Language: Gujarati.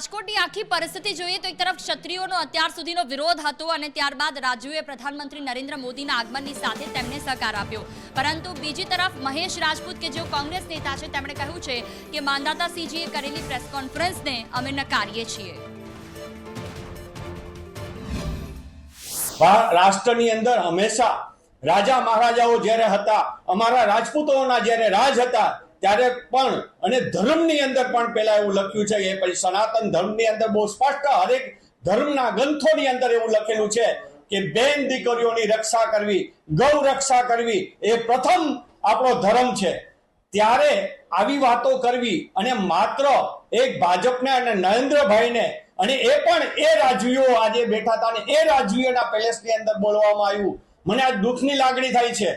રાજકોટની આખી પરિસ્થિતિ જોઈએ તો એક તરફ ક્ષત્રિયોનો અત્યાર સુધીનો વિરોધ હતો અને ત્યારબાદ રાજુએ પ્રધાનમંત્રી નરેન્દ્ર મોદીના આગમનની સાથે તેમને સહકાર આપ્યો. પરંતુ બીજી તરફ મહેશ રાજપૂત કે જેઓ કોંગ્રેસ નેતા છે, તેમણે કહ્યું છે કે માંદાતા સિંહજીએ કરેલી પ્રેસ કોન્ફરન્સને અમે નકારીએ છીએ. રાષ્ટ્રની અંદર હંમેશા રાજા મહારાજાઓ જ્યારે હતા, અમારા રાજપૂતોના જ્યારે રાજ હતા ત્યારે પણ અને ધર્મની અંદર પણ પેલા એવું લખ્યું છે એ પછી સનાતન ધર્મની અંદર બહુ સ્પષ્ટ હરેક ધર્મના ગ્રંથોની અંદર એવું લખેલું છે કે બેન દીકરીઓની રક્ષા કરવી, ગૌ રક્ષા કરવી એ પ્રથમ આપણો ધર્મ છે. ત્યારે આવી વાતો કરવી અને માત્ર એક ભાજપને અને નરેન્દ્રભાઈને અને એ પણ એ રાજવીઓ આજે બેઠા હતા અને એ રાજવીઓના પેલેસની અંદર બોલવામાં આવ્યું. મને આ દુઃખની લાગણી થાય છે.